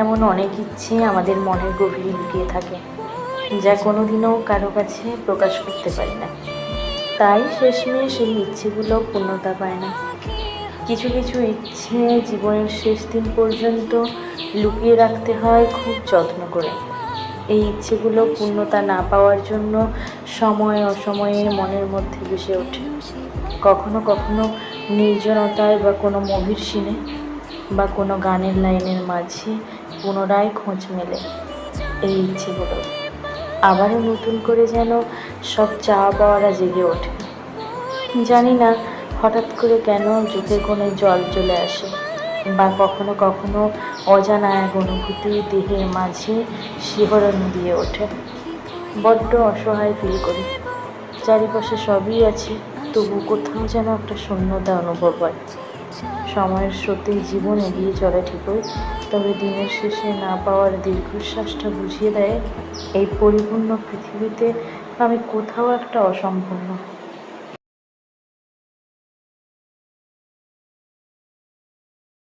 এমন অনেক ইচ্ছে আমাদের মনের গভীরে লুকিয়ে থাকে, যা কোনোদিনও কারও কাছে প্রকাশ করতে পারি না। তাই শেষমেশ সেই ইচ্ছেগুলো পূর্ণতা পায় না। কিছু কিছু ইচ্ছে জীবনের শেষ দিন পর্যন্ত লুকিয়ে রাখতে হয় খুব যত্ন করে। এই ইচ্ছেগুলো পূর্ণতা না পাওয়ার জন্য সময় অসময়ে মনের মধ্যে ভেসে ওঠে। কখনো কখনো নির্জনতায় বা কোনো মুভির সিনে বা কোনো গানের লাইনের মাঝে পুনরায় খোঁজ মেলে। এই ইচ্ছেগুলো। আবারও নতুন করে যেন সব চাওয়া পাওয়ারা জেগে ওঠে। জানি না হঠাৎ করে কেন চোখের কোণে জল চলে আসে বা কখনো কখনো অজানা এক অনুভূতি দেহের মাঝে শিহরণ দিয়ে ওঠে। বড্ড অসহায় ফিল করি। চারিপাশে সবই আছে, তবু কোথাও যেন একটা শূন্যতা অনুভব হয়। সময়ের স্রোতে জীবন এগিয়ে চলে ঠিকই, তবে দিনের শেষে না পাওয়ার দীর্ঘশ্বাসটা বুঝিয়ে দেয়, এই পরিপূর্ণ পৃথিবীতে আমি কোথাও একটা অসম্পূর্ণ।